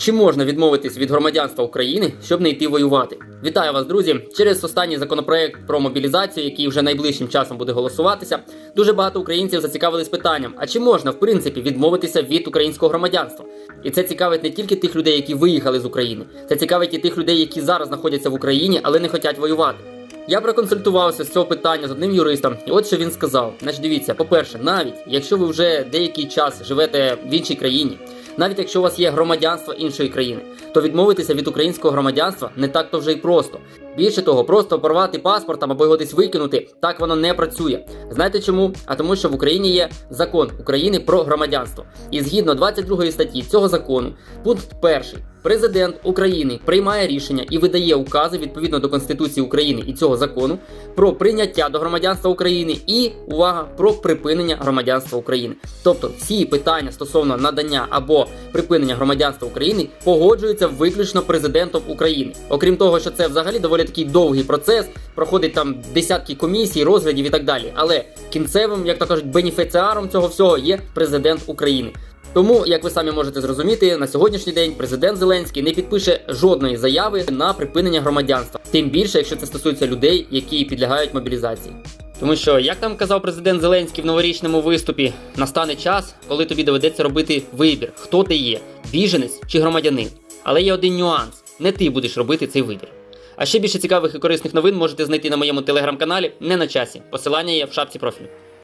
Чи можна відмовитись від громадянства України, щоб не йти воювати? Вітаю вас, друзі! Через останній законопроект про мобілізацію, який вже найближчим часом буде голосуватися, дуже багато українців зацікавились питанням: а чи можна в принципі відмовитися від українського громадянства? І це цікавить не тільки тих людей, які виїхали з України, це цікавить і тих людей, які зараз знаходяться в Україні, але не хочуть воювати. Я проконсультувався з цього питання з одним юристом, і от що він сказав: значить, дивіться, по-перше, навіть якщо ви вже деякий час живете в іншій країні, навіть якщо у вас є громадянство іншої країни, то відмовитися від українського громадянства не так то вже й просто. Більше того, просто порвати паспорт там або його десь викинути, так воно не працює. Знаєте чому? А тому, що в Україні є закон України про громадянство. І згідно 22 статті цього закону, пункт перший. Президент України приймає рішення і видає укази відповідно до Конституції України і цього закону про прийняття до громадянства України і увага про припинення громадянства України. Тобто всі питання стосовно надання або припинення громадянства України погоджуються виключно президентом України. Окрім того, що це взагалі доволі такий довгий процес, проходить там десятки комісій, розглядів і так далі. Але кінцевим, як то кажуть, бенефіціаром цього всього є президент України. Тому, як ви самі можете зрозуміти, на сьогоднішній день президент Зеленський не підпише жодної заяви на припинення громадянства, тим більше, якщо це стосується людей, які підлягають мобілізації. Тому що, як там казав президент Зеленський в новорічному виступі, настане час, коли тобі доведеться робити вибір, хто ти є, біженець чи громадянин. Але є один нюанс: не ти будеш робити цей вибір. А ще більше цікавих і корисних новин можете знайти на моєму телеграм-каналі не на часі. Посилання є в шапці профілю.